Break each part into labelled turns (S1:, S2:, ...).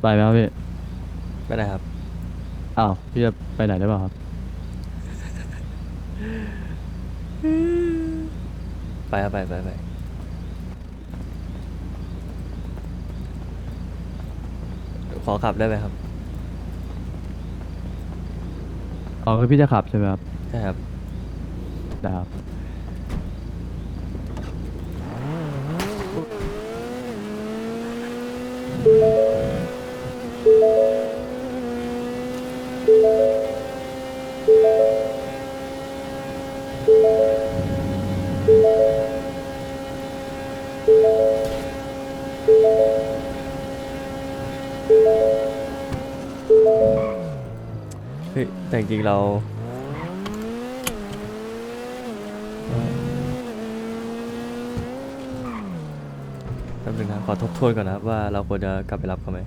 S1: ไปไหมครับพี่
S2: ไม่ได้ครับ
S1: อ้าว พี่จะไปไหนได้เปล่าครับ
S2: ไปครับไปไปไปขอขับได้ไหมครับ
S1: อ๋อคือพี่จะขับใช่ไหมครับ
S2: ใช่ครับ
S1: ได้ครับ
S2: จริงๆเราแป๊บนึงนะขอทบทวนก่อนนะครับว่าเราควรจะกลับไปรับเขาไหม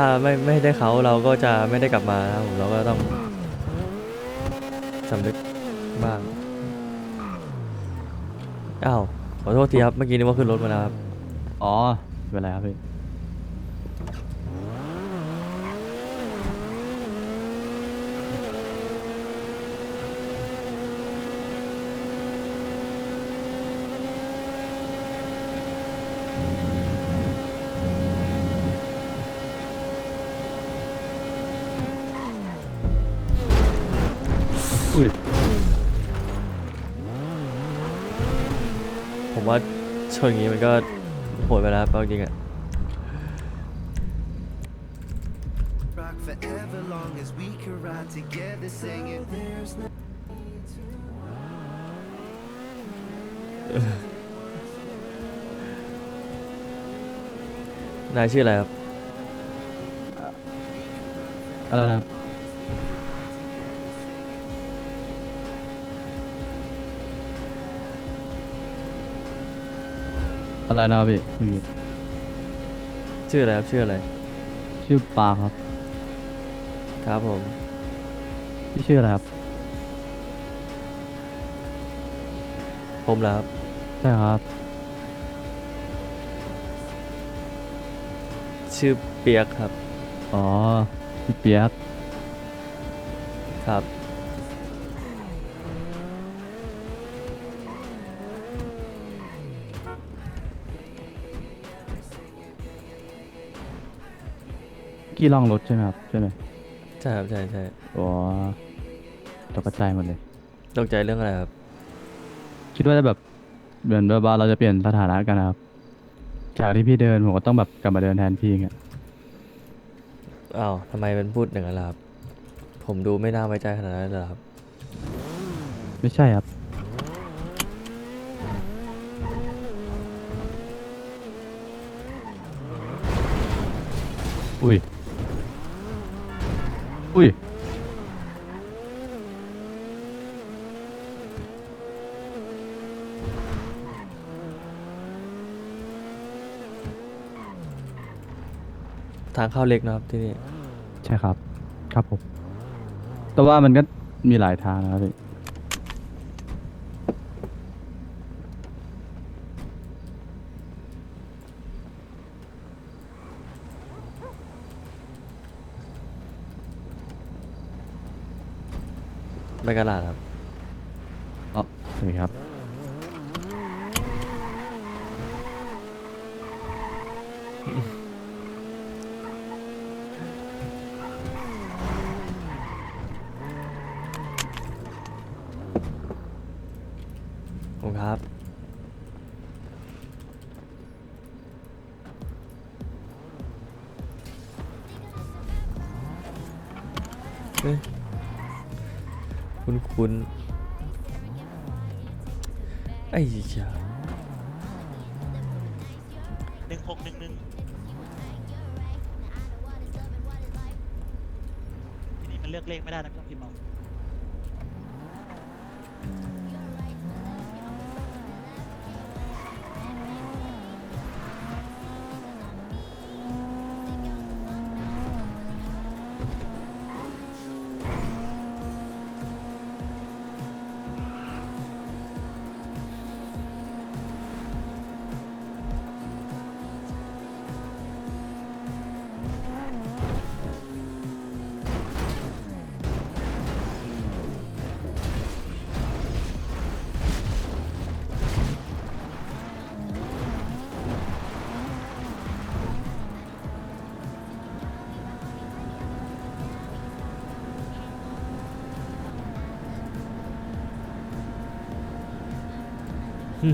S2: ถ้าไม่ไม่ได้เขาเราก็จะไม่ได้กลับมาครับผมเราก็ต้องสำนึกบ้างอ้าวขอโทษทีครับเมื่อกี้นึกว่าขึ้นรถมาแล้วครับ
S1: อ๋อไม่เป็นไรครับพี่
S2: ชนอย่างนี้มันก็โหดไปแล้วครับเอาจริงอะ
S3: rock forever long as we can ride together singing there's no
S2: นายชื่ออะไรครับ
S1: อะไรนะครับ อะไรนะครับพี่เมื่อกี้
S2: ชื่ออะไรครับชื่ออะไร
S1: ชื่อปาครับ
S2: ครับผม
S1: พี่ชื่ออะไรครับ
S2: ผมแล้วครับ
S1: ใช่ครับ
S2: ชื่อเปียกครับ
S1: อ๋อพี่เปียก
S2: ครับ
S1: กี่ล่องรถใช่ไหมครับใช่ไหม
S2: ใช่ครับใช่ใช่
S1: อ๋อตกใจหมดเลย
S2: ตกใจเรื่องอะไรครับ
S1: คิดว่าจะแบบเหมือนแบบว่าเราจะเปลี่ยนสถานะกันนะครับจากที่พี่เดินผมก็ต้องแบบกลับมาเดินแทนพี่ไง
S2: อ้าวทำไมเป็นพูดอย่างนั้นล่ะครับ ผมดูไม่น่าไว้ใจขนาดนั้นเลยเหรอครับ
S1: ไม่ใช่ครับ อุ้ย อุ้ย
S2: ทางเข้าเล็กนะครับที่นี่
S1: ใช่ครับ ครับผม แต่ว่ามันก็มีหลายทางนะครับพี่
S2: ไปกระดาษครับ
S1: อ๋อสวัสดีครับ
S2: คุณ ไอ้เจ้า
S4: หนึ่งหกหนึ่งหนึ่งทีนี้มันเลือกเลขไม่ได้นะต้องพิมพ์เอา
S2: โอ้ ขั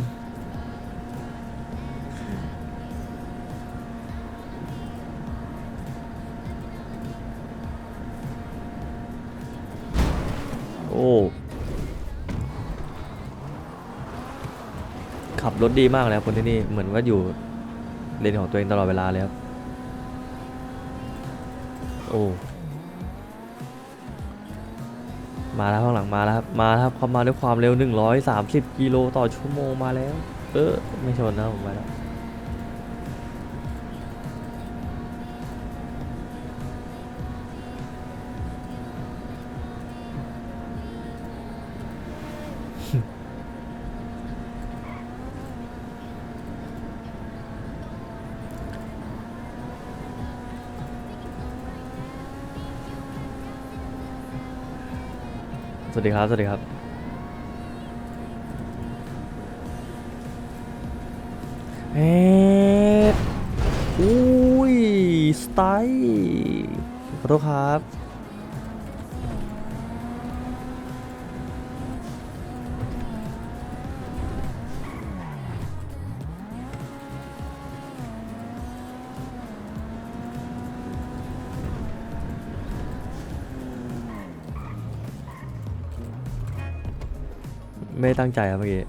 S2: บรถดีมากเลยครับคนที่นี่ เหมือนว่าอยู่เลนของตัวเองตลอดเวลาเลยครับ โอ้ มาแล้วข้างหลังมาแล้วครับมาครับเขามาด้วยความเร็ว 130 กิโลต่อชั่วโมงมาแล้ว เออไม่ชนนะผมไปแล้ว สวัสดีครับสวัสดีครับ เอ๊ะอุ้ย สไตล์ขอโทษครับ ไม่ได้ตั้งใจครับเมื่อกี้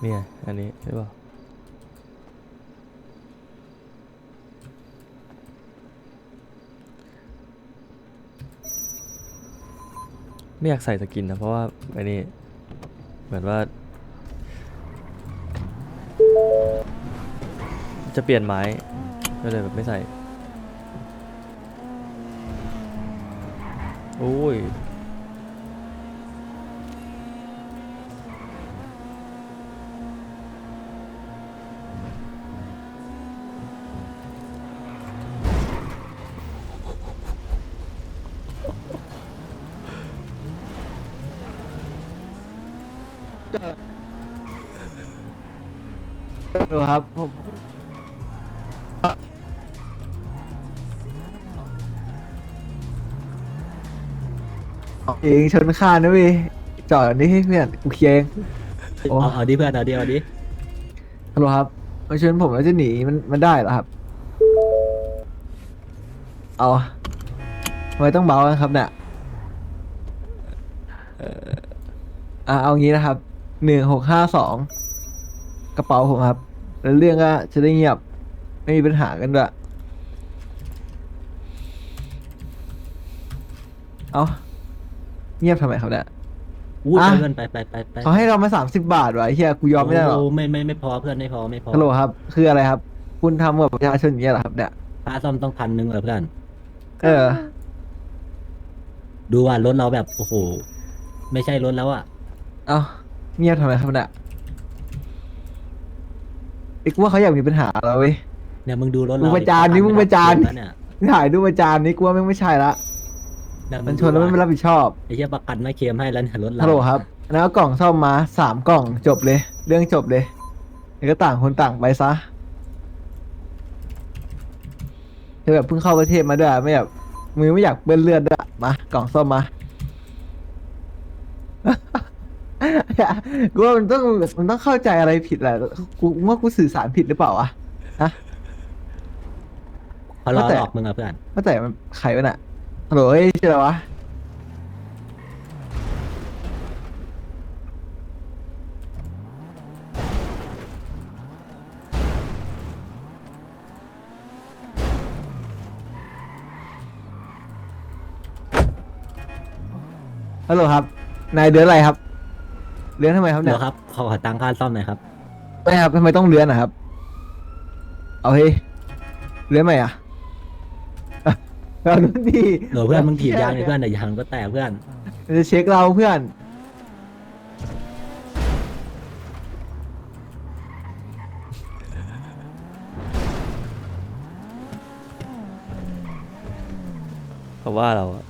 S2: เนี่ย อันนี้ใช่ป่ะไม่อยากใส่สกินนะ เพราะว่าไอ้นี่เหมือนว่า จะเปลี่ยนไม้ ก็เลยแบบไม่ใส่ โอ้ย
S5: ดูครับผม เองชนคานนะเว้ยจอดนี่ให้เพื่อนกูเคลียร์เอง โอ้
S6: เอาเอาดิเพื่อนเอาดิเอาดิ
S5: ฮัลโหลครับมาชนผมแล้วจะหนีมันมันได้เหรอครับ เอาทำไมต้องเบากันครับเนี่ยอ่าเอางี้นะครับหนึ่งหกห้าสองกระเป๋าผมครับ แล้วเรื่องก็จะได้เงียบ ไม่มีปัญหากันด้วยเอา เงียบทำไมครับเนี่ย
S6: อู้
S5: อะ
S6: เพื่อนไปไปไปไป
S5: เขาให้เรามาสามสิบบาทวะไอ้เฮียกูยอมไม่ได้หรอก
S6: โไม่ไม่ไม่พอเพื่อนไม่พอไม่พอ
S5: ฮัลโหลครับ คืออะไรครับ คุณทำกับประชาชนอย่างเงี้ยเหรอครับเนี่ย
S6: ค่าซ่อมต้องพันหนึ่งเหรอเพื่อน
S5: เออ
S6: ดูว่ารถเราแบบโอ้โหไม่ใช่รถแล้วอะ
S5: เอาเงียบทำไมครับเนี่ยไอ้กูว่าเขาอยากมีปัญหาเราเว้ย
S6: เนี่ยมึงดูรถ
S5: มึ
S6: เรา
S5: งประจานดิมึงประจาน
S6: แล้วเนี่ย
S5: ถ่ายดูประจานนี้กูว่าแม่งไม่ใช่ละ
S6: เย
S5: มันชนแล้วมันไม่รับผิดชอบ
S6: ไอ้เหี้ยประกันไม่เคลมให้แล้วเนี่ยรถเรา
S5: ฮัลโหลครับ แล้วกล่องซ่อมมาสามกล่องจบเลย เรื่องจบเลยแล้วก็ต่างคนต่างไปซะเธอแบบเพิ่งเข้าประเทศมาด้วยไม่แบบมือไม่อยากเปื้อนเลือดด้วยมากล่องซ่อมมา กูว่ามันต้องมันต้องเข้าใจอะไรผิดแหละกูว่ากูสื่อสารผิดหรือเปล่าวะฮะ
S6: เขารอ
S5: ว่าแต่
S6: หลอกมึงอะเพื่อน
S5: ว่าแต่มันใครวะน่ะ ฮัลโหลเฮ้ยชื่ออะไรวะ ฮัลโหลครับ นายเดือนอะไรครับ เลื้อนทำไมครับ
S6: เนี่
S5: เดี๋ย
S6: ครับ ขอขอตังค่าซ่อมหน่อยครับ
S5: ไม่ครับทำไมต้องเลื้อนนะครับ เอาเฮ้ยเลื้อนไหมอะ เอาดูดี
S6: เดี๋ยวเพื่อนมึงถีบยางเลยเพื่อนเดี๋ยวยางก็แตกเพื่อน
S5: จะเช็คเราเพื่อน
S2: เขาว่าเราอะ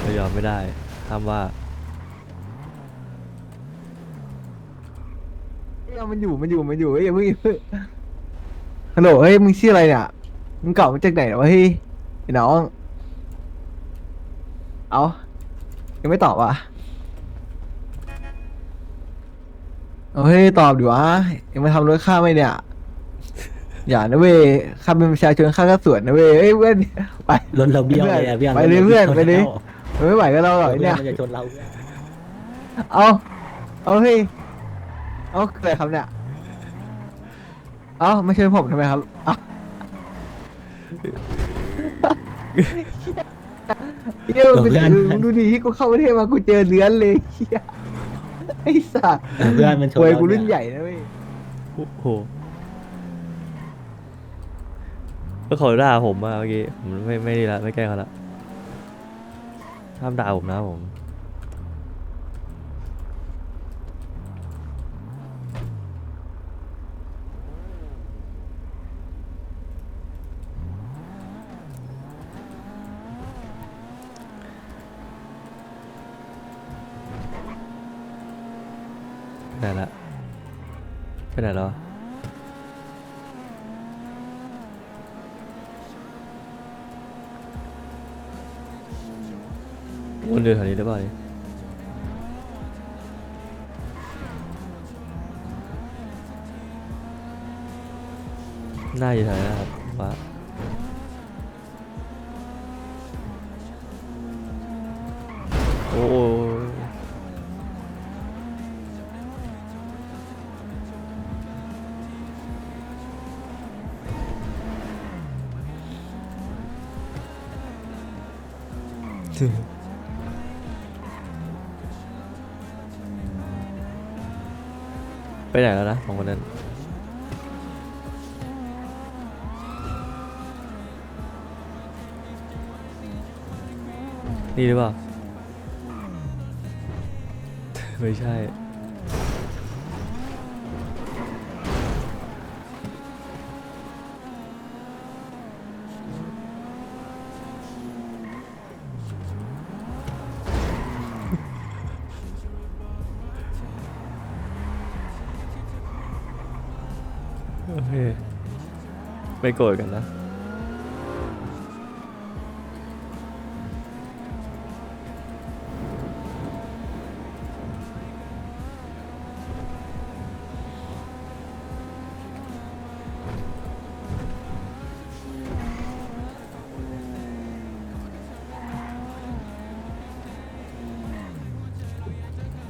S2: เรายอมไม่ได้ห้ามว่า
S5: เอามันอยู่มันอยู่มันอยู่เฮ้ยอย่าเพิ่งอย่าเพิ่งฮัลโหลเฮ้ยมึงชื่ออะไรเนี่ยมึงเก่ามาจากไหนวะเฮ้ยไอ้น้อง เอายังไม่ตอบอะเอาเฮ้ยตอบดิวะยังมาทำรถข้าไหมเนี่ย อย่านะเว้ยข้าเป็นประชาชนข้าก็สวนนะเว้ยเฮ้ยเพื่อนไป
S6: รถเราเบี้ยวเลยอะเพื่อน
S5: ไปเลยเพื่อนไปเลยมันไม่ไหวกับเราหรอกไอ้
S6: เพื่อ
S5: เนี่ย
S6: นมันจะชนเราเพื่อน
S5: เอาเอาเฮ้ยเอาอะไรครับเนี่ยเอาไม่ใช่ผมทำไมครับเอา เฮียมึงเป็นมึงดูดิที่กูเข้าประเทศมากูเจอเลื้อนเลยเฮียไอ้สัส
S6: เออเพื่อนมันชน
S5: โวย
S6: เรา
S5: กูรุ่น
S6: เย
S5: ใหญ่นะเว้ย
S2: โอ้โหก็เขาด่าผมมาเมื่อกี้ผมไม่ไม่ดีละไม่แกล้งเขาละห้ามด่าผมนะผม ไปไหนละไปไหนแล้วอะวนอยู่แถวนี้หรือเปล่าเนี่น่าอยู่แถวนี้นะครับว่าโอ้โไปไหนแล้วนะของคนนั้นนี่หรือเปล่า ไม่ใช่ ไม่โกรธกันนะ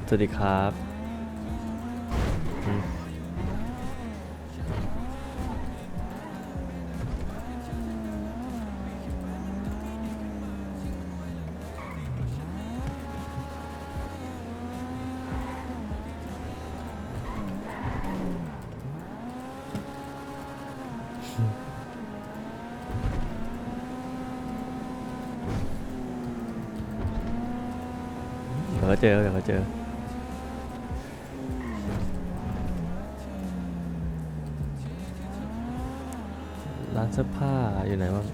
S2: สวัสดีครับ เคยเขาเจอเดี๋ยวเขาเจอร้านเสื้อผ้าอยู่ไหนบ้าง